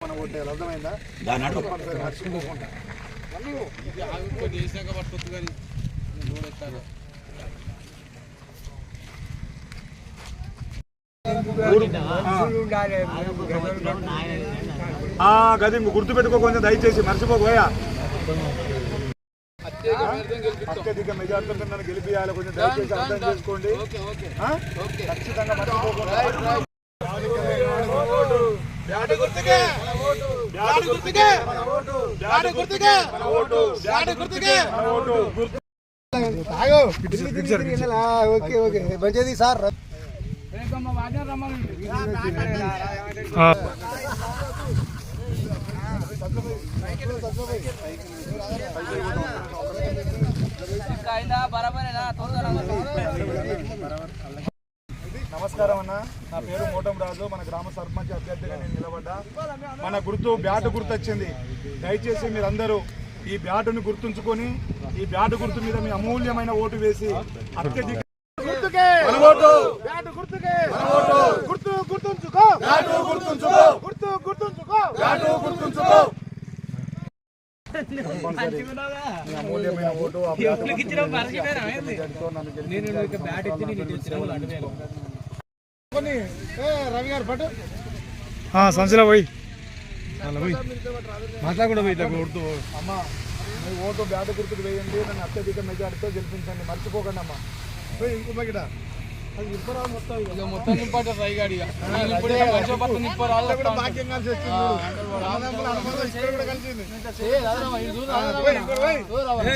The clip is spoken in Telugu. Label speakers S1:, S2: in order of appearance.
S1: మనం అర్థమైందా? మర్చిపోకుండా. గది గుర్తు పెట్టుకో కొంచెం దయచేసి మర్చిపోబోయా
S2: అత్యధిక
S1: మెజార్టీతో నన్ను గెలిపియాలి కొంచెం దయచేసి అర్థం చేసుకోండి.
S2: ఓకే ఓకే
S1: ఆ?
S2: ఓకే
S1: ఖచ్చితంగా మర్చిపోకుండా. గుర్తుకే. బ్యాట్ గుర్తుకే. బ్యాట్ గుర్తుకే. మన ఓటు బ్యాట్ గుర్తుకే మన ఓటు గుర్తు
S3: ఓకే ఓకే. మంచిది సార్.
S2: రమ్మనండి
S1: నమస్కారం అన్న. నా పేరు మోటం రాజు. మన గ్రామ సర్పంచ్ అభ్యర్థిగా నేను నిలబడ్డా. మన గుర్తు బ్యాట్ గుర్తు వచ్చింది దయచేసి మీరందరూ ఈ బ్యాటును గుర్తుంచుకొని ఈ బ్యాట్ గుర్తు మీద మీ అమూల్యమైన ఓటు వేసి అత్యధిక అమూల్యమైన ఓటు మెజారిటీతో నన్ను కొన్ని ఏ రవి గారు పట్టు.
S3: సంచులో పోయి. మాట్లాడకుండా పోయి ఇట్లా కొడుతూ
S1: అమ్మా మీ ఓటు బ్యాట్ గుర్తుకు వేయండి నన్ను అత్యధిక మెజారిటీతో గెలిపించండి. మర్చిపోకండి అమ్మా. కలిసింది.